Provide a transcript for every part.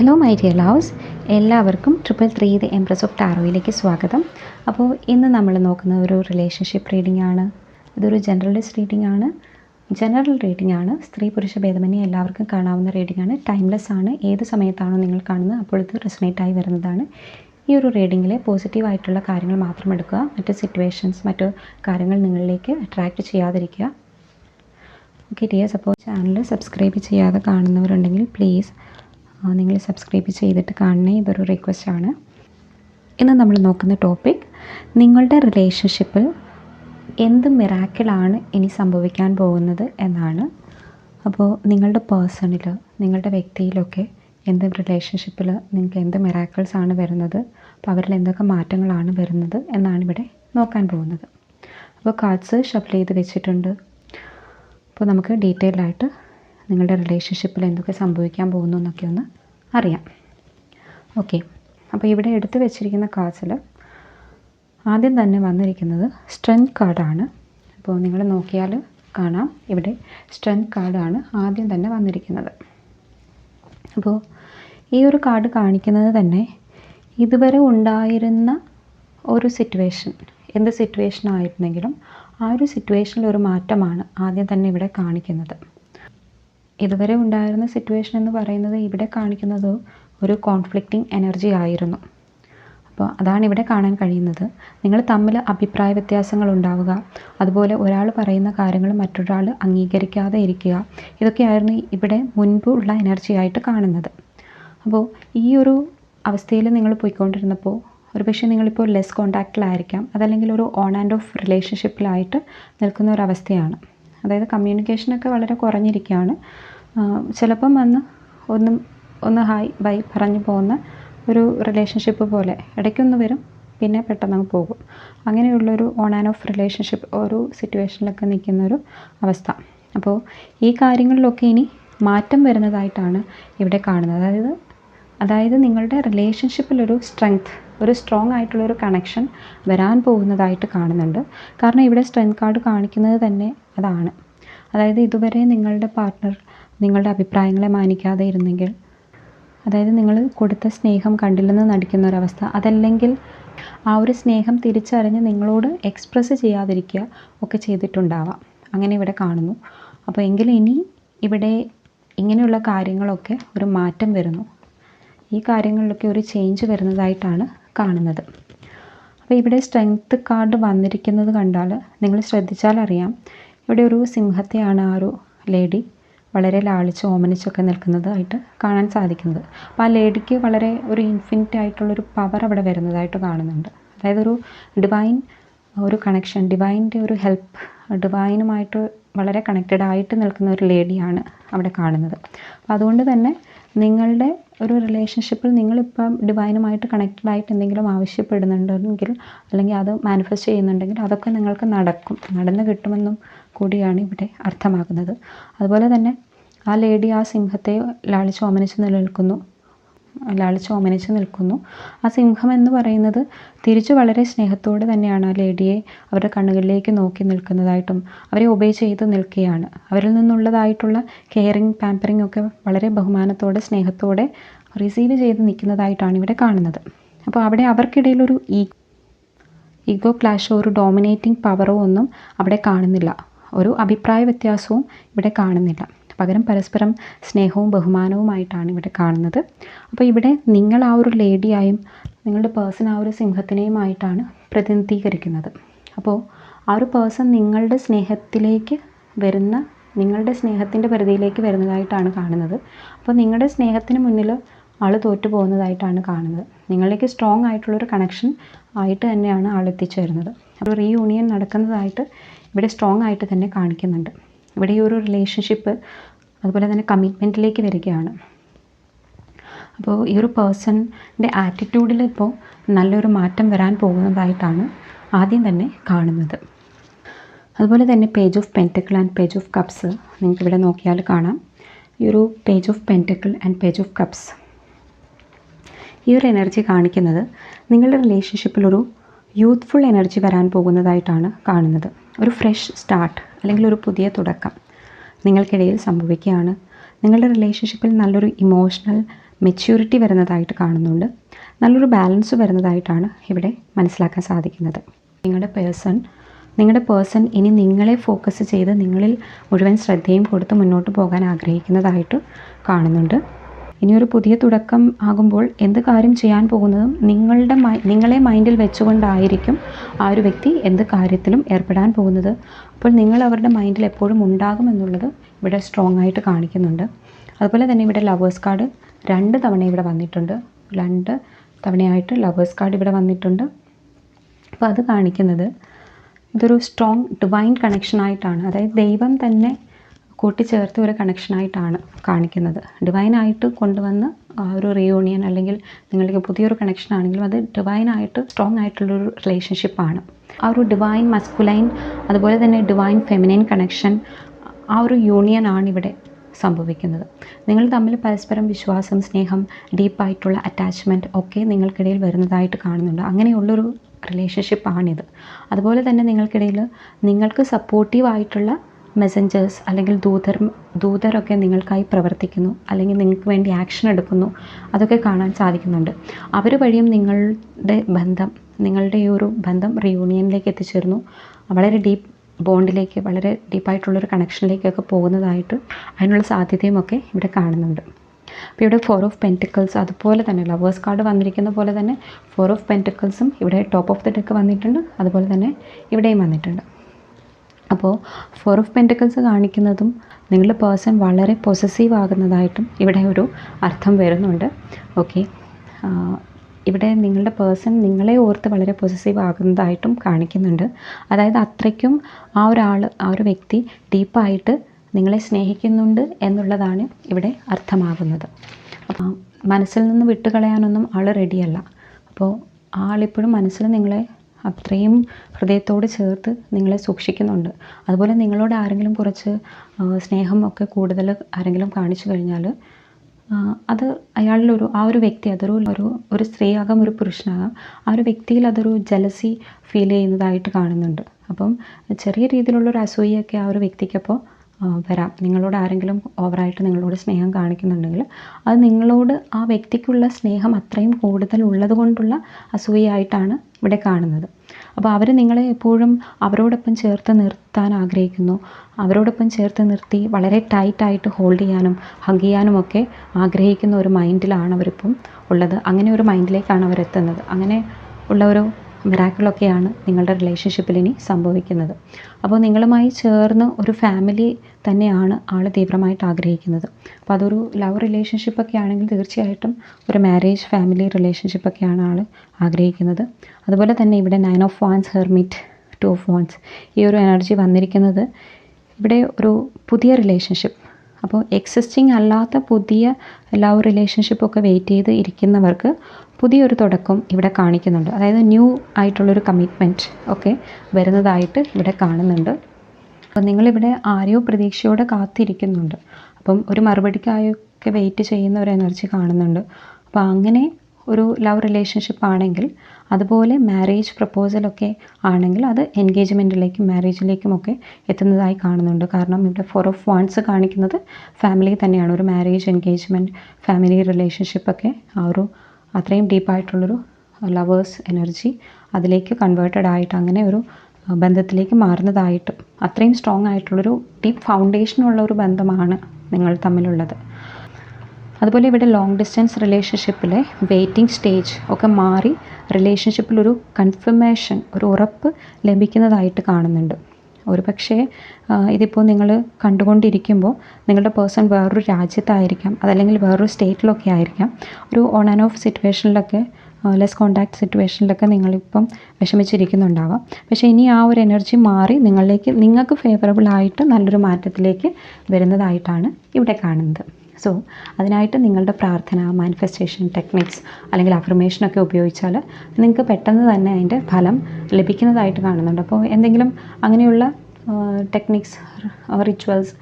Hello my dear loves എല്ലാവർക്കും triple three the empress of ടാറോയിലേക്ക് സ്വാഗതം. അപ്പോൾ ഇന്ന് നമ്മൾ നോക്കുന്ന ഒരു റിലേഷൻഷിപ്പ് റീഡിംഗ് ആണ്. ഇതൊരു ജനറലിസ്റ്റ് റീഡിംഗ് ആണ്. ജനറൽ റീഡിംഗ് ആണ്. സ്ത്രീ പുരുഷ ഭേദമന്യേ എല്ലാവർക്കും കാണാവുന്ന റീഡിംഗ് ആണ്. ടൈംലെസ് ആണ്. ഏത് സമയത്താണോ നിങ്ങൾ കാണുന്നത് അപ്പോൾ ഇത് റെസനേറ്റായി വരുന്നതാണ്. ഈ ഒരു റീഡിങ്ങിൽ പോസിറ്റീവായിട്ടുള്ള കാര്യങ്ങൾ മാത്രം എടുക്കുക. മറ്റ് സിറ്റുവേഷൻസ് മറ്റു കാര്യങ്ങൾ നിങ്ങളിലേക്ക് അട്രാക്റ്റ് ചെയ്യാതിരിക്കുക. ഓക്കെ ഡിയേഴ്സ് അപ്പോൾ ചാനൽ സബ്സ്ക്രൈബ് ചെയ്യാതെ കാണുന്നവരുണ്ടെങ്കിൽ പ്ലീസ് നിങ്ങൾ സബ്സ്ക്രൈബ് ചെയ്തിട്ട് കാണണേ ഇതൊരു റിക്വസ്റ്റ് ആണ്. ഇന്ന് നമ്മൾ നോക്കുന്ന ടോപ്പിക് നിങ്ങളുടെ റിലേഷൻഷിപ്പിൽ എന്ത് മിറാക്കിളാണ് ഇനി സംഭവിക്കാൻ പോകുന്നത് എന്നാണ്. അപ്പോൾ നിങ്ങളുടെ പേഴ്സണിൽ നിങ്ങളുടെ വ്യക്തിയിലൊക്കെ എന്ത് റിലേഷൻഷിപ്പിൽ നിങ്ങൾക്ക് എന്ത് മിറാക്കിൾസ് ആണ് വരുന്നത് അപ്പോൾ അവരിൽ എന്തൊക്കെ മാറ്റങ്ങളാണ് വരുന്നത് എന്നാണ് ഇവിടെ നോക്കാൻ പോകുന്നത്. അപ്പോൾ കാർഡ്സ് ഷഫിൾ ചെയ്ത് വെച്ചിട്ടുണ്ട്. അപ്പോൾ നമുക്ക് ഡീറ്റെയിൽ ആയിട്ട് നിങ്ങളുടെ റിലേഷൻഷിപ്പിൽ എന്തൊക്കെ സംഭവിക്കാൻ പോകുന്നു എന്നൊക്കെ ഒന്ന് അറിയാം. ഓക്കെ അപ്പോൾ ഇവിടെ എടുത്തു വെച്ചിരിക്കുന്ന കാർഡ്സിൽ ആദ്യം തന്നെ വന്നിരിക്കുന്നത് സ്ട്രെങ്ത് കാർഡാണ് അപ്പോൾ നിങ്ങൾ നോക്കിയാൽ കാണാം. ഇവിടെ സ്ട്രെങ്ത് കാർഡാണ് ആദ്യം തന്നെ വന്നിരിക്കുന്നത്. അപ്പോൾ ഈ ഒരു കാർഡ് കാണിക്കുന്നത് തന്നെ ഇതുവരെ ഉണ്ടായിരുന്ന ഒരു സിറ്റുവേഷൻ എന്ത് സിറ്റുവേഷൻ ആയിരുന്നെങ്കിലും ആ ഒരു സിറ്റുവേഷനിൽ ഒരു മാറ്റമാണ് ആദ്യം തന്നെ ഇവിടെ കാണിക്കുന്നത്. ഇതുവരെ ഉണ്ടായിരുന്ന സിറ്റുവേഷൻ എന്ന് പറയുന്നത് ഇവിടെ കാണിക്കുന്നത് ഒരു കോൺഫ്ലിക്റ്റിംഗ് എനർജി ആയിരുന്നു. അപ്പോൾ അതാണ് ഇവിടെ കാണാൻ കഴിയുന്നത്. നിങ്ങൾ തമ്മിൽ അഭിപ്രായ വ്യത്യാസങ്ങൾ ഉണ്ടാവുക. അതുപോലെ ഒരാൾ പറയുന്ന കാര്യങ്ങൾ മറ്റൊരാൾ അംഗീകരിക്കാതെ ഇരിക്കുക. ഇതൊക്കെയായിരുന്നു ഇവിടെ മുൻപ് ഉള്ള എനർജി ആയിട്ട് കാണുന്നത്. അപ്പോൾ ഈ ഒരു അവസ്ഥയിൽ നിങ്ങൾ പോയിക്കൊണ്ടിരുന്നപ്പോൾ ഒരു പക്ഷേ നിങ്ങളിപ്പോൾ ലെസ് കോണ്ടാക്റ്റിലായിരിക്കാം അതല്ലെങ്കിൽ ഒരു ഓൺ ആൻഡ് ഓഫ് റിലേഷൻഷിപ്പിലായിട്ട് നിൽക്കുന്ന ഒരു അവസ്ഥയാണ്. അതായത് കമ്മ്യൂണിക്കേഷനൊക്കെ വളരെ കുറഞ്ഞിരിക്കുകയാണ്. ചിലപ്പം വന്ന് ഒന്നും ഒന്ന് ഹായ് ബൈ പറഞ്ഞു പോകുന്ന ഒരു റിലേഷൻഷിപ്പ് പോലെ. ഇടയ്ക്കൊന്ന് വരും പിന്നെ പെട്ടെന്ന് അങ്ങ് പോകും. അങ്ങനെയുള്ളൊരു ഓൺ ആൻഡ് ഓഫ് റിലേഷൻഷിപ്പ് ഒരു സിറ്റുവേഷനിലൊക്കെ നിൽക്കുന്ന ഒരു അവസ്ഥ. അപ്പോൾ ഈ കാര്യങ്ങളിലൊക്കെ ഇനി മാറ്റം വരുന്നതായിട്ടാണ് ഇവിടെ കാണുന്നത്. അതായത് അതായത് നിങ്ങളുടെ റിലേഷൻഷിപ്പിലൊരു സ്ട്രെങ്ത് ഒരു സ്ട്രോങ് ആയിട്ടുള്ളൊരു കണക്ഷൻ വരാൻ പോകുന്നതായിട്ട് കാണുന്നുണ്ട്. കാരണം ഇവിടെ സ്ട്രെങ്ത് കാർഡ് കാണിക്കുന്നത് തന്നെ അതാണ്. അതായത് ഇതുവരെ നിങ്ങളുടെ പാർട്ട്ണർ നിങ്ങളുടെ അഭിപ്രായങ്ങളെ മാനിക്കാതെ ഇരുന്നെങ്കിൽ അതായത് നിങ്ങൾ കൊടുത്ത സ്നേഹം കണ്ടില്ലെന്ന് നടിക്കുന്ന ഒരവസ്ഥ അതല്ലെങ്കിൽ ആ ഒരു സ്നേഹം തിരിച്ചറിഞ്ഞ് നിങ്ങളോട് എക്സ്പ്രസ് ചെയ്യാതിരിക്കുക ഒക്കെ ചെയ്തിട്ടുണ്ടാവാം. അങ്ങനെ ഇവിടെ കാണുന്നു. അപ്പോൾ എങ്കിൽ ഇനി ഇവിടെ ഇങ്ങനെയുള്ള കാര്യങ്ങളൊക്കെ ഒരു മാറ്റം വരുന്നു. ഈ കാര്യങ്ങളിലൊക്കെ ഒരു ചേഞ്ച് വരുന്നതായിട്ടാണ് കാണുന്നത്. അപ്പോൾ ഇവിടെ സ്ട്രെങ്ത് കാർഡ് വന്നിരിക്കുന്നത് കണ്ടാൽ നിങ്ങൾ ശ്രദ്ധിച്ചാൽ അറിയാം. ഇവിടെ ഒരു സിംഹത്തെയാണ് ആ ഒരു ലേഡി വളരെ ലാളിച്ച് ഓമനിച്ചൊക്കെ നിൽക്കുന്നതായിട്ട് കാണാൻ സാധിക്കുന്നത്. അപ്പോൾ ആ ലേഡിക്ക് വളരെ ഒരു ഇൻഫിനിറ്റ് ആയിട്ടുള്ളൊരു പവർ അവിടെ വരുന്നതായിട്ട് കാണുന്നുണ്ട്. അതായത് ഒരു ഡിവൈൻ ഒരു കണക്ഷൻ ഡിവൈന്റെ ഒരു ഹെൽപ്പ് ഡിവൈനുമായിട്ട് വളരെ കണക്റ്റഡ് ആയിട്ട് നിൽക്കുന്ന ഒരു ലേഡിയാണ് അവിടെ കാണുന്നത്. അപ്പോൾ അതുകൊണ്ട് തന്നെ നിങ്ങളുടെ ഒരു റിലേഷൻഷിപ്പിൽ നിങ്ങളിപ്പം ഡിവൈനുമായിട്ട് കണക്റ്റഡ് ആയിട്ട് എന്തെങ്കിലും ആവശ്യപ്പെടുന്നുണ്ടെങ്കിൽ അല്ലെങ്കിൽ അത് മാനിഫെസ്റ്റ് ചെയ്യുന്നുണ്ടെങ്കിൽ അതൊക്കെ നിങ്ങൾക്ക് നടക്കും. നടന്നു കിട്ടുമെന്നും കൂടിയാണ് ഇവിടെ അർത്ഥമാക്കുന്നത്. അതുപോലെ തന്നെ ആ ലേഡി ആ സിംഹത്തെ ലാളിച്ച് ഓമനിച്ച് നിലനിൽക്കുന്നു. ലാളിച്ച് ഓമനിച്ച് നിൽക്കുന്നു. ആ സിംഹം എന്ന് പറയുന്നത് തിരിച്ചു വളരെ സ്നേഹത്തോടെ തന്നെയാണ് ആ ലേഡിയെ അവരുടെ കണ്ണുകളിലേക്ക് നോക്കി നിൽക്കുന്നതായിട്ടും അവരെ ഒബേ ചെയ്ത് നിൽക്കുകയാണ്. അവരിൽ നിന്നുള്ളതായിട്ടുള്ള കെയറിങ് പാമ്പറിങ് ഒക്കെ വളരെ ബഹുമാനത്തോടെ സ്നേഹത്തോടെ റിസീവ് ചെയ്ത് നിൽക്കുന്നതായിട്ടാണ് ഇവിടെ കാണുന്നത്. അപ്പോൾ അവിടെ അവർക്കിടയിലൊരു ഈ ഈഗോ ക്ലാഷോ ഒരു ഡോമിനേറ്റിംഗ് പവറോ ഒന്നും അവിടെ കാണുന്നില്ല. ഒരു അഭിപ്രായ വ്യത്യാസവും ഇവിടെ കാണുന്നില്ല. പകരം പരസ്പരം സ്നേഹവും ബഹുമാനവുമായിട്ടാണ് ഇവിടെ കാണുന്നത്. അപ്പോൾ ഇവിടെ നിങ്ങൾ ആ ഒരു ലേഡിയായും നിങ്ങളുടെ പേഴ്സൺ ആ ഒരു സിംഹത്തിനെയുമായിട്ടാണ് പ്രതിനിധീകരിക്കുന്നത്. അപ്പോൾ ആ ഒരു പേഴ്സൺ നിങ്ങളുടെ സ്നേഹത്തിലേക്ക് വരുന്ന നിങ്ങളുടെ സ്നേഹത്തിന്റെ പരിധിയിലേക്ക് വരുന്നതായിട്ടാണ് കാണുന്നത്. അപ്പോൾ നിങ്ങളുടെ സ്നേഹത്തിന് മുന്നിൽ ആൾ തോറ്റു പോകുന്നതായിട്ടാണ് കാണുന്നത്. നിങ്ങളിലേക്ക് സ്ട്രോങ് ആയിട്ടുള്ളൊരു കണക്ഷൻ ആയിട്ട് തന്നെയാണ് ആൾ എത്തിച്ചേരുന്നത് ഒരു റീയൂണിയൻ നടക്കുന്നതായിട്ട് ഇവിടെ സ്ട്രോങ് ആയിട്ട് തന്നെ കാണിക്കുന്നുണ്ട്. ഇവിടെ ഈ ഒരു റിലേഷൻഷിപ്പ് അതുപോലെ തന്നെ കമ്മിറ്റ്മെന്റിലേക്ക് വരികയാണ്. അപ്പോൾ ഈ ഒരു പേഴ്സണിന്റെ ആറ്റിറ്റ്യൂഡിൽ ഇപ്പോൾ നല്ലൊരു മാറ്റം വരാൻ പോകുന്നതായിട്ടാണ് ആദ്യം തന്നെ കാണുന്നത്. അതുപോലെ തന്നെ page of pentacle and page of cups നിങ്ങൾക്ക് ഇവിടെ നോക്കിയാൽ കാണാം. ഈ ഒരു page of pentacle and page of cups ഈ ഒരു എനർജി കാണിക്കുന്നത് നിങ്ങളുടെ റിലേഷൻഷിപ്പിൽ ഒരു യൂത്ത്ഫുൾ എനർജി വരാൻ പോകുന്നതായിട്ടാണ് കാണുന്നത്. ഒരു ഫ്രഷ് സ്റ്റാർട്ട് അല്ലെങ്കിൽ ഒരു പുതിയ തുടക്കം നിങ്ങൾക്കിടയിൽ സംഭവിക്കുകയാണ്. നിങ്ങളുടെ റിലേഷൻഷിപ്പിൽ നല്ലൊരു ഇമോഷണൽ മെച്യൂരിറ്റി വരുന്നതായിട്ട് കാണുന്നുണ്ട്. നല്ലൊരു ബാലൻസ് വരുന്നതായിട്ടാണ് ഇവിടെ മനസ്സിലാക്കാൻ സാധിക്കുന്നത്. നിങ്ങളുടെ പേഴ്സൺ നിങ്ങളുടെ പേഴ്സൺ ഇനി നിങ്ങളെ ഫോക്കസ് ചെയ്ത് നിങ്ങളിൽ മുഴുവൻ ശ്രദ്ധയും കൊടുത്ത് മുന്നോട്ട് പോകാൻ ആഗ്രഹിക്കുന്നതായിട്ട് കാണുന്നുണ്ട്. ഇനിയൊരു പുതിയ തുടക്കം ആകുമ്പോൾ എന്ത് കാര്യം ചെയ്യാൻ പോകുന്നതും നിങ്ങളുടെ നിങ്ങളെ മൈൻഡിൽ വെച്ചുകൊണ്ടായിരിക്കും ആ ഒരു വ്യക്തി എന്ത് കാര്യത്തിലും ഏർപ്പെടാൻ പോകുന്നത്. അപ്പോൾ നിങ്ങൾ അവരുടെ മൈൻഡിൽ എപ്പോഴും ഉണ്ടാകുമെന്നുള്ളത് ഇവിടെ സ്ട്രോങ് ആയിട്ട് കാണിക്കുന്നുണ്ട്. അതുപോലെ തന്നെ ഇവിടെ ലവേഴ്സ് കാർഡ് രണ്ട് തവണ ഇവിടെ വന്നിട്ടുണ്ട്. രണ്ട് തവണയായിട്ട് ലവേഴ്സ് കാർഡ് ഇവിടെ വന്നിട്ടുണ്ട്. അപ്പോൾ അത് കാണിക്കുന്നത് ഇതൊരു സ്ട്രോങ് ഡിവൈൻ കണക്ഷനായിട്ടാണ് അതായത് ദൈവം തന്നെ കൂട്ടിച്ചേർത്ത ഒരു കണക്ഷനായിട്ടാണ് കാണിക്കുന്നത്. ഡിവൈനായിട്ട് കൊണ്ടുവന്ന് ഒരു റിയൂണിയൻ അല്ലെങ്കിൽ നിങ്ങൾക്ക് പുതിയൊരു കണക്ഷൻ ആണെങ്കിലും അത് ഡിവൈനായിട്ട് സ്ട്രോങ് ആയിട്ടുള്ളൊരു റിലേഷൻഷിപ്പാണ് ആ ഒരു ഡിവൈൻ മസ്കുലൈൻ അതുപോലെ തന്നെ ഡിവൈൻ ഫെമിനൈൻ കണക്ഷൻ ആ ഒരു യൂണിയൻ ആണ് ഇവിടെ സംഭവിക്കുന്നത്. നിങ്ങൾ തമ്മിൽ പരസ്പരം വിശ്വാസം സ്നേഹം ഡീപ്പായിട്ടുള്ള അറ്റാച്ച്മെന്റ് ഒക്കെ നിങ്ങൾക്കിടയിൽ വരുന്നതായിട്ട് കാണുന്നുണ്ട്. അങ്ങനെയുള്ളൊരു റിലേഷൻഷിപ്പാണിത് അതുപോലെ തന്നെ നിങ്ങൾക്കിടയിൽ നിങ്ങൾക്ക് സപ്പോർട്ടീവായിട്ടുള്ള മെസ്സഞ്ചേഴ്സ് അല്ലെങ്കിൽ ദൂതർ ദൂതരൊക്കെ നിങ്ങൾക്കായി പ്രവർത്തിക്കുന്നു അല്ലെങ്കിൽ നിങ്ങൾക്ക് വേണ്ടി ആക്ഷൻ എടുക്കുന്നു അതൊക്കെ കാണാൻ സാധിക്കുന്നുണ്ട്. അവർ വഴിയും നിങ്ങളുടെ ബന്ധം നിങ്ങളുടെ ഈ ഒരു ബന്ധം റിയൂണിയനിലേക്ക് എത്തിച്ചേർന്നു വളരെ ഡീപ്പ് ബോണ്ടിലേക്ക് വളരെ ഡീപ്പായിട്ടുള്ളൊരു കണക്ഷനിലേക്കൊക്കെ പോകുന്നതായിട്ട് അതിനുള്ള സാധ്യതയും ഒക്കെ ഇവിടെ കാണുന്നുണ്ട്. അപ്പോൾ ഇവിടെ ഫോർ ഓഫ് പെന്റിക്കിൾസ് അതുപോലെ തന്നെ ലവേഴ്സ് കാർഡ് വന്നിരിക്കുന്ന പോലെ തന്നെ ഫോർ ഓഫ് പെന്റിക്കിൾസും ഇവിടെ ടോപ്പ് ഓഫ് ദ ഡെക്ക് വന്നിട്ടുണ്ട് അതുപോലെ തന്നെ ഇവിടെയും വന്നിട്ടുണ്ട്. അപ്പോൾ ഫോർ ഓഫ് പെന്റക്കൽസ് കാണിക്കുന്നതും നിങ്ങളുടെ പേഴ്സൺ വളരെ പൊസസീവ് ആകുന്നതായിട്ടും ഇവിടെ ഒരു അർത്ഥം വരുന്നുണ്ട്. ഓക്കെ ഇവിടെ നിങ്ങളുടെ പേഴ്സൺ നിങ്ങളെ ഓർത്ത് വളരെ പൊസസീവ് ആകുന്നതായിട്ടും കാണിക്കുന്നുണ്ട്. അതായത് അത്രയ്ക്കും ആ ഒരാൾ ആ ഒരു വ്യക്തി ഡീപ്പായിട്ട് നിങ്ങളെ സ്നേഹിക്കുന്നുണ്ട് എന്നുള്ളതാണ് ഇവിടെ അർത്ഥമാകുന്നത്. അപ്പം മനസ്സിൽ നിന്ന് വിട്ടുകളയാനൊന്നും ആൾ റെഡിയല്ല അപ്പോൾ ആളിപ്പോഴും മനസ്സിൽ നിങ്ങളെ അത്രയും ഹൃദയത്തോട് ചേർത്ത് നിങ്ങളെ സൂക്ഷിക്കുന്നുണ്ട്. അതുപോലെ നിങ്ങളോട് ആരെങ്കിലും കുറച്ച് സ്നേഹം ഒക്കെ കൂടുതൽ ആരെങ്കിലും കാണിച്ചു കഴിഞ്ഞാൽ അത് അയാളിലൊരു ആ ഒരു വ്യക്തി അതൊരു ഒരു ഒരു സ്ത്രീയാകാം ഒരു പുരുഷനാകാം ആ ഒരു വ്യക്തിയിൽ അതൊരു ജലസി ഫീൽ ചെയ്യുന്നതായിട്ട് കാണുന്നുണ്ട്. അപ്പം ചെറിയ രീതിയിലുള്ളൊരു അസൂയൊക്കെ ആ ഒരു വ്യക്തിക്കപ്പോൾ വരാം നിങ്ങളോട് ആരെങ്കിലും ഓവറായിട്ട് നിങ്ങളോട് സ്നേഹം കാണിക്കുന്നുണ്ടെങ്കിൽ അത് നിങ്ങളോട് ആ വ്യക്തിക്കുള്ള സ്നേഹം അത്രയും കൂടുതൽ ഉള്ളത് കൊണ്ടുള്ള അസൂയയായിട്ടാണ് ഇവിടെ കാണുന്നത്. അപ്പോൾ അവർ നിങ്ങളെ എപ്പോഴും അവരോടൊപ്പം ചേർത്ത് നിർത്താൻ ആഗ്രഹിക്കുന്നു. അവരോടൊപ്പം ചേർത്ത് നിർത്തി വളരെ ടൈറ്റായിട്ട് ഹോൾഡ് ചെയ്യാനും ഹഗ് ചെയ്യാനും ഒക്കെ ആഗ്രഹിക്കുന്ന ഒരു മൈൻഡിലാണ് അവരിപ്പം ഉള്ളത്. അങ്ങനെ ഒരു മൈൻഡിലേക്കാണ് അവരെത്തുന്നത്. അങ്ങനെ ഉള്ള ഒരു മിറാക്കിളൊക്കെയാണ് നിങ്ങളുടെ റിലേഷൻഷിപ്പിൽ ഇനി സംഭവിക്കുന്നത്. അപ്പോൾ നിങ്ങളുമായി ചേർന്ന് ഒരു ഫാമിലി തന്നെയാണ് ആൾ തീവ്രമായിട്ട് ആഗ്രഹിക്കുന്നത്. അപ്പോൾ അതൊരു ലവ് റിലേഷൻഷിപ്പൊക്കെ ആണെങ്കിൽ തീർച്ചയായിട്ടും ഒരു മാരേജ് ഫാമിലി റിലേഷൻഷിപ്പൊക്കെയാണ് ആൾ ആഗ്രഹിക്കുന്നത്. അതുപോലെ തന്നെ ഇവിടെ nine of wands hermit two of wands ഈ ഒരു എനർജി വന്നിരിക്കുന്നത് ഇവിടെ ഒരു പുതിയ റിലേഷൻഷിപ്പ് അപ്പോൾ എക്സിസ്റ്റിംഗ് അല്ലാത്ത പുതിയ ലവ് റിലേഷൻഷിപ്പൊക്കെ വെയിറ്റ് ചെയ്ത് ഇരിക്കുന്നവർക്ക് പുതിയൊരു തുടക്കം ഇവിടെ കാണിക്കുന്നുണ്ട്. അതായത് ന്യൂ ആയിട്ടുള്ളൊരു കമ്മിറ്റ്മെന്റ് ഒക്കെ വരുന്നതായിട്ട് ഇവിടെ കാണുന്നുണ്ട്. അപ്പോൾ നിങ്ങളിവിടെ ആരെയോ പ്രതീക്ഷയോടെ കാത്തിരിക്കുന്നുണ്ട്. അപ്പം ഒരു മറുപടിക്കായൊക്കെ വെയിറ്റ് ചെയ്യുന്ന ഒരു എനർജി കാണുന്നുണ്ട്. അപ്പോൾ അങ്ങനെ ഒരു ലവ് റിലേഷൻഷിപ്പ് ആണെങ്കിൽ അതുപോലെ മാരേജ് പ്രപ്പോസലൊക്കെ ആണെങ്കിൽ അത് എൻഗേജ്മെന്റിലേക്കും മാരേജിലേക്കും ഒക്കെ എത്തുന്നതായി കാണുന്നുണ്ട്. കാരണം ഇവിടെ ഫോർ ഓഫ് വാൺസ് കാണിക്കുന്നത് ഫാമിലി തന്നെയാണ്. ഒരു മാരേജ് എൻഗേജ്മെന്റ് ഫാമിലി റിലേഷൻഷിപ്പൊക്കെ ആ ഒരു അത്രയും ഡീപ്പായിട്ടുള്ളൊരു ലവേഴ്സ് എനർജി അതിലേക്ക് കൺവേർട്ടഡ് ആയിട്ട് അങ്ങനെ ഒരു ബന്ധത്തിലേക്ക് മാറുന്നതായിട്ടും അത്രയും സ്ട്രോങ് ആയിട്ടുള്ളൊരു ഡീപ്പ് ഫൗണ്ടേഷനുള്ള ഒരു ബന്ധമാണ് നിങ്ങൾ തമ്മിലുള്ളത്. അതുപോലെ ഇവിടെ ലോങ് ഡിസ്റ്റൻസ് റിലേഷൻഷിപ്പിലെ വെയിറ്റിംഗ് സ്റ്റേജ് ഒക്കെ മാറി റിലേഷൻഷിപ്പിലൊരു കൺഫർമേഷൻ ഒരു ഉറപ്പ് ലഭിക്കുന്നതായിട്ട് കാണുന്നുണ്ട്. ഒരു പക്ഷേ ഇതിപ്പോൾ നിങ്ങൾ കണ്ടുകൊണ്ടിരിക്കുമ്പോൾ നിങ്ങളുടെ പേഴ്സൺ വേറൊരു രാജ്യത്തായിരിക്കാം അതല്ലെങ്കിൽ വേറൊരു സ്റ്റേറ്റിലൊക്കെ ആയിരിക്കാം. ഒരു ഓൺ ആൻഡ് ഓഫ് സിറ്റുവേഷനിലൊക്കെ ലെസ് കോണ്ടാക്ട് സിറ്റുവേഷനിലൊക്കെ നിങ്ങളിപ്പം വിഷമിച്ചിരിക്കുന്നുണ്ടാവാം. പക്ഷേ ഇനി ആ ഒരു എനർജി മാറി നിങ്ങളിലേക്ക് നിങ്ങൾക്ക് ഫേവറബിൾ ആയിട്ട് നല്ലൊരു മാറ്റത്തിലേക്ക് വരുന്നതായിട്ടാണ് ഇവിടെ കാണുന്നത്. സോ അതിനായിട്ട് നിങ്ങളുടെ പ്രാർത്ഥന മാനിഫെസ്റ്റേഷൻ ടെക്നിക്സ് അല്ലെങ്കിൽ അഫർമേഷനൊക്കെ ഉപയോഗിച്ചാൽ നിങ്ങൾക്ക് പെട്ടെന്ന് തന്നെ അതിന്റെ ഫലം ലഭിക്കുന്നതായിട്ട് കാണുന്നുണ്ട്. അപ്പോൾ എന്തെങ്കിലും അങ്ങനെയുള്ള ടെക്നിക്സ് റിച്വൽസ്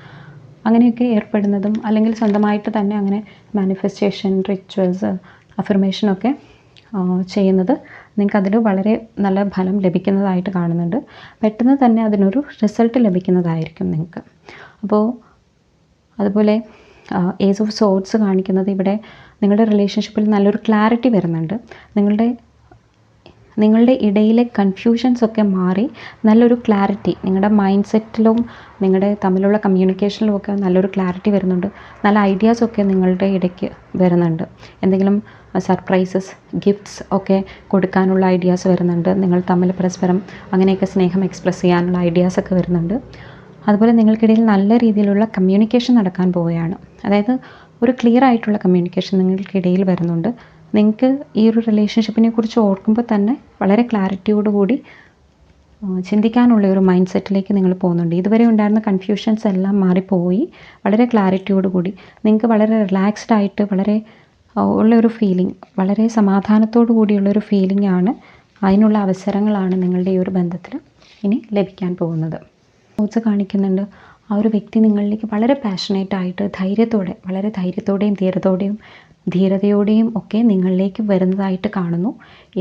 അങ്ങനെയൊക്കെ ഏർപ്പെടുന്നതും അല്ലെങ്കിൽ സ്വന്തമായിട്ട് തന്നെ അങ്ങനെ മാനിഫെസ്റ്റേഷൻ റിച്വൽസ് അഫർമേഷനൊക്കെ ചെയ്യുന്നത് നിങ്ങൾക്ക് അതിൽ വളരെ നല്ല ഫലം ലഭിക്കുന്നതായിട്ട് കാണുന്നുണ്ട്. പെട്ടെന്ന് തന്നെ അതിനൊരു റിസൾട്ട് ലഭിക്കുന്നതായിരിക്കും നിങ്ങൾക്ക്. അപ്പോൾ അതുപോലെ ഏസ് ഓഫ് സോട്ട്സ് കാണിക്കുന്നത് ഇവിടെ നിങ്ങളുടെ റിലേഷൻഷിപ്പിൽ നല്ലൊരു ക്ലാരിറ്റി വരുന്നുണ്ട്. നിങ്ങളുടെ നിങ്ങളുടെ ഇടയിലെ കൺഫ്യൂഷൻസ് ഒക്കെ മാറി നല്ലൊരു ക്ലാരിറ്റി നിങ്ങളുടെ മൈൻഡ് സെറ്റിലും നിങ്ങളുടെ തമ്മിലുള്ള കമ്മ്യൂണിക്കേഷനിലും ഒക്കെ നല്ലൊരു ക്ലാരിറ്റി വരുന്നുണ്ട്. നല്ല ഐഡിയാസൊക്കെ നിങ്ങളുടെ ഇടയ്ക്ക് വരുന്നുണ്ട്. എന്തെങ്കിലും സർപ്രൈസസ് ഗിഫ്റ്റ്സ് ഒക്കെ കൊടുക്കാനുള്ള ഐഡിയാസ് വരുന്നുണ്ട്. നിങ്ങൾ തമ്മിൽ പരസ്പരം അങ്ങനെയൊക്കെ സ്നേഹം എക്സ്പ്രസ് ചെയ്യാനുള്ള ഐഡിയാസൊക്കെ വരുന്നുണ്ട്. അതുപോലെ നിങ്ങൾക്കിടയിൽ നല്ല രീതിയിലുള്ള കമ്മ്യൂണിക്കേഷൻ നടക്കാൻ പോവുകയാണ്. അതായത് ഒരു ക്ലിയർ ആയിട്ടുള്ള കമ്മ്യൂണിക്കേഷൻ നിങ്ങൾക്കിടയിൽ വരുന്നുണ്ട്. നിങ്ങൾക്ക് ഈ ഒരു റിലേഷൻഷിപ്പിനെ കുറിച്ച് ഓർക്കുമ്പോൾ തന്നെ വളരെ ക്ലാരിറ്റിയോടുകൂടി ചിന്തിക്കാനുള്ള ഒരു മൈൻഡ് സെറ്റിലേക്ക് നിങ്ങൾ പോകുന്നുണ്ട്. ഇതുവരെ ഉണ്ടായിരുന്ന കൺഫ്യൂഷൻസ് എല്ലാം മാറിപ്പോയി. വളരെ ക്ലാരിറ്റിയോടുകൂടി നിങ്ങൾക്ക് വളരെ റിലാക്സ്ഡ് ആയിട്ട് വളരെ ഉള്ള ഉള്ളൊരു ഫീലിംഗ് വളരെ സമാധാനത്തോടു കൂടിയുള്ളൊരു ഫീലിംഗ് ആണ്. അതിനുള്ള അവസരങ്ങളാണ് നിങ്ങളുടെ ഈ ഒരു ബന്ധത്തിൽ ഇനി ലഭിക്കാൻ പോകുന്നത്. നോട്ട്സ് കാണിക്കുന്നുണ്ട്. ആ ഒരു വ്യക്തി നിങ്ങളിലേക്ക് വളരെ പാഷനേറ്റ് ആയിട്ട് ധൈര്യത്തോടെ വളരെ ധൈര്യത്തോടെയും ധീരതയോടെയും ധീരതയോടെയും ഒക്കെ നിങ്ങളിലേക്ക് വരുന്നതായിട്ട് കാണുന്നു.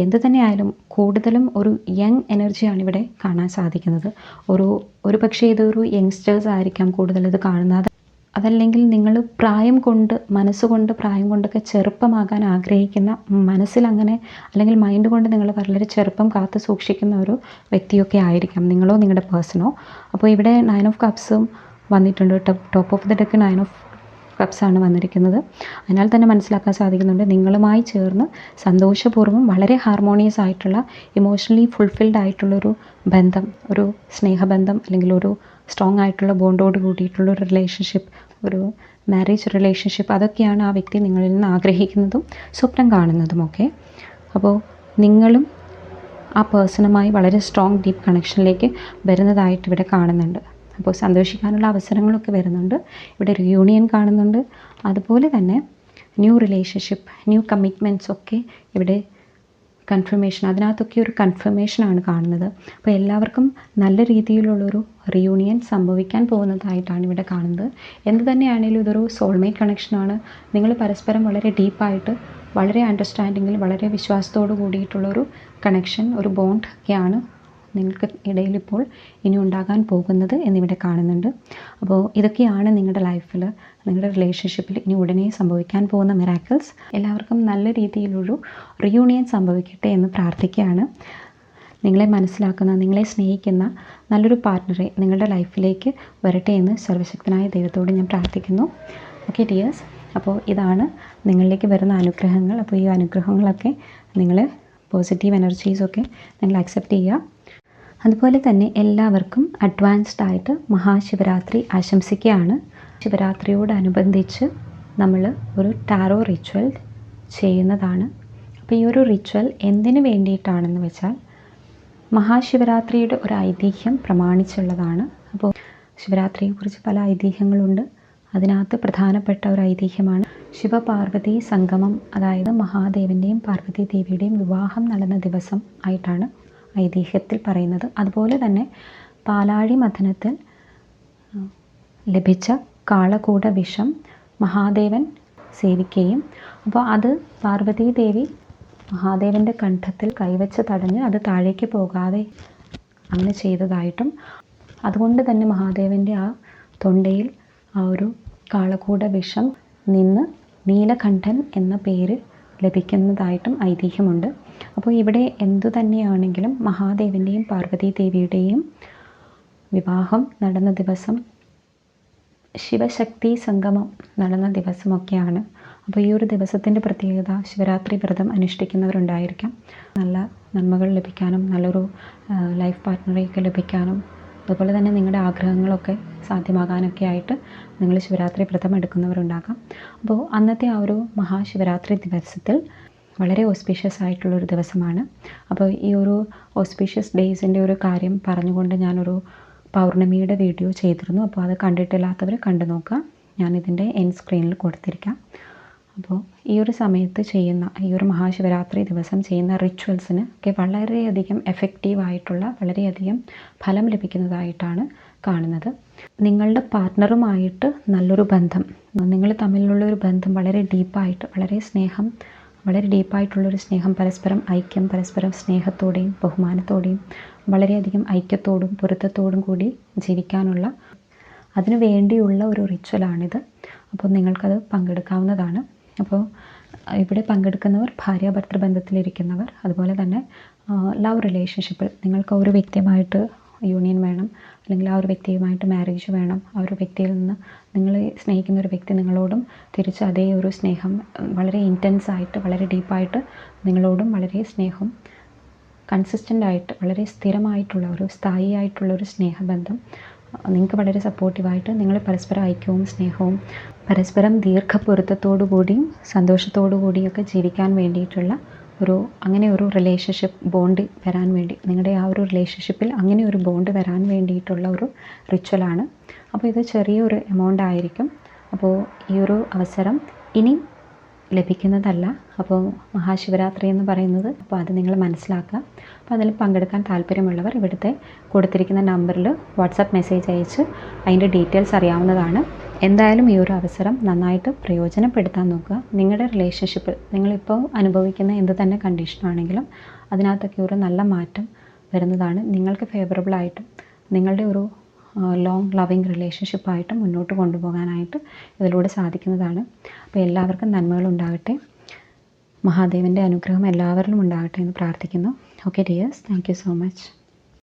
എന്ത് തന്നെയായാലും കൂടുതലും ഒരു യങ് എനർജിയാണ് ഇവിടെ കാണാൻ സാധിക്കുന്നത്. ഒരു ഒരു പക്ഷേ ഇതൊരു യങ്സ്റ്റേഴ്സ് ആയിരിക്കാം കൂടുതൽ ഇത് കാണുന്നത്. അതല്ലെങ്കിൽ നിങ്ങൾ പ്രായം കൊണ്ട് മനസ്സുകൊണ്ട് പ്രായം കൊണ്ടൊക്കെ ചെറുപ്പമാകാൻ ആഗ്രഹിക്കുന്ന മനസ്സിലങ്ങനെ അല്ലെങ്കിൽ മൈൻഡ് കൊണ്ട് നിങ്ങൾ വളരെ ചെറുപ്പം കാത്തു സൂക്ഷിക്കുന്ന ഒരു വ്യക്തിയൊക്കെ ആയിരിക്കാം നിങ്ങളോ നിങ്ങളുടെ പേഴ്സണോ അപ്പോൾ ഇവിടെ നയൻ ഓഫ് കപ്സും വന്നിട്ടുണ്ട് top of the deck nine of കപ്സാണ് വന്നിരിക്കുന്നത്. അതിനാൽ തന്നെ മനസ്സിലാക്കാൻ സാധിക്കുന്നുണ്ട് നിങ്ങളുമായി ചേർന്ന് സന്തോഷപൂർവം വളരെ ഹാർമോണിയസ് ആയിട്ടുള്ള ഇമോഷണലി ഫുൾഫിൽഡ് ആയിട്ടുള്ളൊരു ബന്ധം ഒരു സ്നേഹബന്ധം അല്ലെങ്കിൽ ഒരു സ്ട്രോങ് ആയിട്ടുള്ള ബോണ്ടോട് കൂടിയിട്ടുള്ള ഒരു റിലേഷൻഷിപ്പ് ഒരു മാരേജ് റിലേഷൻഷിപ്പ് അതൊക്കെയാണ് ആ വ്യക്തി നിങ്ങളിൽ നിന്ന് ആഗ്രഹിക്കുന്നതും സ്വപ്നം കാണുന്നതുമൊക്കെ അപ്പോൾ നിങ്ങളും ആ പേഴ്സണുമായി വളരെ സ്ട്രോങ് ഡീപ്പ് കണക്ഷനിലേക്ക് വരുന്നതായിട്ട് ഇവിടെ കാണുന്നുണ്ട്. അപ്പോൾ സന്തോഷിക്കാനുള്ള അവസരങ്ങളൊക്കെ വരുന്നുണ്ട്. ഇവിടെ റിയൂണിയൻ കാണുന്നുണ്ട്. അതുപോലെ തന്നെ ന്യൂ റിലേഷൻഷിപ്പ് ന്യൂ കമ്മിറ്റ്മെന്റ്സ് ഒക്കെ ഇവിടെ കൺഫർമേഷൻ അതിനകത്തൊക്കെ ഒരു കൺഫർമേഷനാണ് കാണുന്നത്. അപ്പോൾ എല്ലാവർക്കും നല്ല രീതിയിലുള്ളൊരു റിയൂണിയൻ സംഭവിക്കാൻ പോകുന്നതായിട്ടാണ് ഇവിടെ കാണുന്നത്. എന്ത് തന്നെയാണെങ്കിലും ഇതൊരു സോൾമേറ്റ് കണക്ഷനാണ് നിങ്ങൾ പരസ്പരം വളരെ ഡീപ്പായിട്ട് വളരെ അണ്ടർസ്റ്റാൻഡിങ്ങിൽ വളരെ വിശ്വാസത്തോട് കൂടിയിട്ടുള്ളൊരു കണക്ഷൻ ഒരു ബോണ്ട് ഒക്കെയാണ് നിങ്ങൾക്ക് ഇടയിൽ ഇപ്പോൾ ഇനി ഉണ്ടാകാൻ പോകുന്നത് എന്നിവിടെ കാണുന്നുണ്ട്. അപ്പോൾ ഇതൊക്കെയാണ് നിങ്ങളുടെ ലൈഫിൽ നിങ്ങളുടെ റിലേഷൻഷിപ്പിൽ ഇനി ഉടനെ സംഭവിക്കാൻ പോകുന്ന മിറാക്കിൾസ് എല്ലാവർക്കും നല്ല രീതിയിലൊരു റിയൂണിയൻ സംഭവിക്കട്ടെ എന്ന് പ്രാർത്ഥിക്കുകയാണ്. നിങ്ങളെ മനസ്സിലാക്കുന്ന നിങ്ങളെ സ്നേഹിക്കുന്ന നല്ലൊരു പാർട്ട്ണറെ നിങ്ങളുടെ ലൈഫിലേക്ക് വരട്ടെ എന്ന് സർവശക്തനായ ദൈവത്തോട് ഞാൻ പ്രാർത്ഥിക്കുന്നു. ഓക്കെ ഡിയേഴ്സ് അപ്പോൾ ഇതാണ് നിങ്ങളിലേക്ക് വരുന്ന അനുഗ്രഹങ്ങൾ. അപ്പോൾ ഈ അനുഗ്രഹങ്ങളൊക്കെ നിങ്ങൾ പോസിറ്റീവ് എനർജീസൊക്കെ നിങ്ങൾ അക്സെപ്റ്റ് ചെയ്യുക. അതുപോലെ തന്നെ എല്ലാവർക്കും അഡ്വാൻസ്ഡ് ആയിട്ട് മഹാശിവരാത്രി ആശംസിക്കുകയാണ്. ശിവരാത്രിയോടനുബന്ധിച്ച് നമ്മൾ ഒരു ടാരോ റിച്വൽ ചെയ്യുന്നതാണ്. അപ്പോൾ ഈ ഒരു റിച്വൽ എന്തിനു വേണ്ടിയിട്ടാണെന്ന് വെച്ചാൽ മഹാശിവരാത്രിയുടെ ഒരു ഐതിഹ്യം പ്രമാണിച്ചുള്ളതാണ്. അപ്പോൾ ശിവരാത്രിയെക്കുറിച്ച് പല ഐതിഹ്യങ്ങളുണ്ട്. അതിനകത്ത് പ്രധാനപ്പെട്ട ഒരു ഐതിഹ്യമാണ് ശിവപാർവതി സംഗമം. അതായത് മഹാദേവന്റെയും പാർവതി ദേവിയുടെയും വിവാഹം നടന്ന ദിവസം ആയിട്ടാണ് ഐതിഹ്യത്തിൽ പറയുന്നത്. അതുപോലെ തന്നെ പാലാഴി മഥനത്തിൽ ലഭിച്ച കാളകൂട വിഷം മഹാദേവൻ സേവിക്കുകയും അപ്പോൾ അത് പാർവതീദേവി മഹാദേവന്റെ കണ്ഠത്തിൽ കൈവച്ച് തടഞ്ഞ് അത് താഴേക്ക് പോകാതെ അങ്ങനെ ചെയ്തതായിട്ടും അതുകൊണ്ട് തന്നെ മഹാദേവന്റെ ആ തൊണ്ടയിൽ ആ ഒരു കാളകൂട വിഷം നിന്ന് നീലകണ്ഠൻ എന്ന പേര് ലഭിക്കുന്നതായിട്ടും ഐതിഹ്യമുണ്ട്. അപ്പോൾ ഇവിടെ എന്തു തന്നെയാണെങ്കിലും മഹാദേവന്റെയും പാർവതീ ദേവിയുടെയും വിവാഹം നടന്ന ദിവസം ശിവശക്തി സംഗമം നടന്ന ദിവസമൊക്കെയാണ്. അപ്പോൾ ഈ ഒരു ദിവസത്തിന്റെ പ്രത്യേകത ശിവരാത്രി വ്രതം അനുഷ്ഠിക്കുന്നവരുണ്ടായിരിക്കാം. നല്ല നന്മകൾ ലഭിക്കാനും നല്ലൊരു ലൈഫ് പാർട്ട്ണറെയൊക്കെ ലഭിക്കാനും അതുപോലെ തന്നെ നിങ്ങളുടെ ആഗ്രഹങ്ങളൊക്കെ സാധ്യമാകാനൊക്കെ ആയിട്ട് നിങ്ങൾ ശിവരാത്രി വ്രതം എടുക്കുന്നവരുണ്ടാകാം. അപ്പോൾ അന്നത്തെ ആ ഒരു മഹാശിവരാത്രി ദിവസത്തിൽ വളരെ ഓസ്പീഷ്യസ് ആയിട്ടുള്ളൊരു ദിവസമാണ്. അപ്പോൾ ഈ ഒരു ഓസ്പീഷ്യസ് ഡേയ്സിന്റെ ഒരു കാര്യം പറഞ്ഞുകൊണ്ട് ഞാനൊരു പൗർണമിയുടെ വീഡിയോ ചെയ്തിരുന്നു. അപ്പോൾ അത് കണ്ടിട്ടില്ലാത്തവർ കണ്ടു നോക്കുക ഞാനിതിന്റെ എൻ സ്ക്രീനിൽ കൊടുത്തിരിക്കാം. അപ്പോൾ ഈ ഒരു സമയത്ത് ചെയ്യുന്ന ഈ ഒരു മഹാശിവരാത്രി ദിവസം ചെയ്യുന്ന റിച്വൽസിന് ഒക്കെ വളരെയധികം എഫക്റ്റീവ് ആയിട്ടുള്ള വളരെയധികം ഫലം ലഭിക്കുന്നതായിട്ടാണ് കാണുന്നത്. നിങ്ങളുടെ പാർട്ട്ണറുമായിട്ട് നല്ലൊരു ബന്ധം നിങ്ങൾ തമ്മിലുള്ള ഒരു ബന്ധം വളരെ ഡീപ്പായിട്ട് വളരെ സ്നേഹം വളരെ ഡീപ്പായിട്ടുള്ളൊരു സ്നേഹം പരസ്പരം ഐക്യം പരസ്പരം സ്നേഹത്തോടെയും ബഹുമാനത്തോടെയും വളരെയധികം ഐക്യത്തോടും പൊരുത്തത്തോടും കൂടി ജീവിക്കാനുള്ള അതിനു വേണ്ടിയുള്ള ഒരു റിച്വലാണിത് അപ്പോൾ നിങ്ങൾക്കത് പങ്കെടുക്കാവുന്നതാണ്. അപ്പോൾ ഇവിടെ പങ്കെടുക്കുന്നവർ ഭാര്യ ഭർത്തൃ ബന്ധത്തിലിരിക്കുന്നവർ അതുപോലെ തന്നെ ലവ് റിലേഷൻഷിപ്പിൽ നിങ്ങൾക്ക് ഒരു വ്യക്തിയുമായിട്ട് യൂണിയൻ വേണം അല്ലെങ്കിൽ ആ ഒരു വ്യക്തിയുമായിട്ട് മാരേജ് വേണം ആ ഒരു വ്യക്തിയിൽ നിന്ന് നിങ്ങൾ സ്നേഹിക്കുന്ന ഒരു വ്യക്തി നിങ്ങളോടും തിരിച്ച് അതേ ഒരു സ്നേഹം വളരെ ഇന്റൻസ് ആയിട്ട് വളരെ ഡീപ്പായിട്ട് നിങ്ങളോടും വളരെ സ്നേഹം കൺസിസ്റ്റന്റ് ആയിട്ട് വളരെ സ്ഥിരമായിട്ടുള്ള ഒരു സ്ഥായി ആയിട്ടുള്ള ഒരു സ്നേഹബന്ധം നിങ്ങൾക്ക് വളരെ സപ്പോർട്ടീവായിട്ട് നിങ്ങൾ പരസ്പരം ഐക്യവും സ്നേഹവും പരസ്പരം ദീർഘപൊരുത്തത്തോടു കൂടിയും സന്തോഷത്തോടു ജീവിക്കാൻ വേണ്ടിയിട്ടുള്ള ഒരു അങ്ങനെ ഒരു റിലേഷൻഷിപ്പ് ബോണ്ട് വരാൻ വേണ്ടി നിങ്ങളുടെ ആ ഒരു റിലേഷൻഷിപ്പിൽ അങ്ങനെ ഒരു ബോണ്ട് വരാൻ വേണ്ടിയിട്ടുള്ള ഒരു റിച്വലാണ് അപ്പോൾ ഇത് ചെറിയൊരു എമൗണ്ട് ആയിരിക്കും. അപ്പോൾ ഈ ഒരു അവസരം ഇനി ലഭിക്കുന്നതല്ല. അപ്പോൾ മഹാശിവരാത്രി എന്ന് പറയുന്നത് അപ്പോൾ അത് നിങ്ങൾ മനസ്സിലാക്കുക. അപ്പോൾ അതിൽ പങ്കെടുക്കാൻ താല്പര്യമുള്ളവർ ഇവിടുത്തെ കൊടുത്തിരിക്കുന്ന നമ്പറിൽ വാട്സാപ്പ് മെസ്സേജ് അയച്ച് അതിന്റെ ഡീറ്റെയിൽസ് അറിയാവുന്നതാണ്. എന്തായാലും ഈ ഒരു അവസരം നന്നായിട്ട് പ്രയോജനപ്പെടുത്താൻ നോക്കുക. നിങ്ങളുടെ റിലേഷൻഷിപ്പിൽ നിങ്ങളിപ്പോൾ അനുഭവിക്കുന്ന എന്ത് തന്നെ കണ്ടീഷനാണെങ്കിലും അതിനകത്തൊക്കെ ഒരു നല്ല മാറ്റം വരുന്നതാണ്. നിങ്ങൾക്ക് ഫേവറബിളായിട്ടും നിങ്ങളുടെ ഒരു ലോങ് ലവിങ് റിലേഷൻഷിപ്പായിട്ട് മുന്നോട്ട് കൊണ്ടുപോകാനായിട്ട് ഇതിലൂടെ സാധിക്കുന്നതാണ്. അപ്പോൾ എല്ലാവർക്കും നന്മകളുണ്ടാകട്ടെ മഹാദേവന്റെ അനുഗ്രഹം എല്ലാവരിലും ഉണ്ടാകട്ടെ എന്ന് പ്രാർത്ഥിക്കുന്നു. Okay dears thank you so much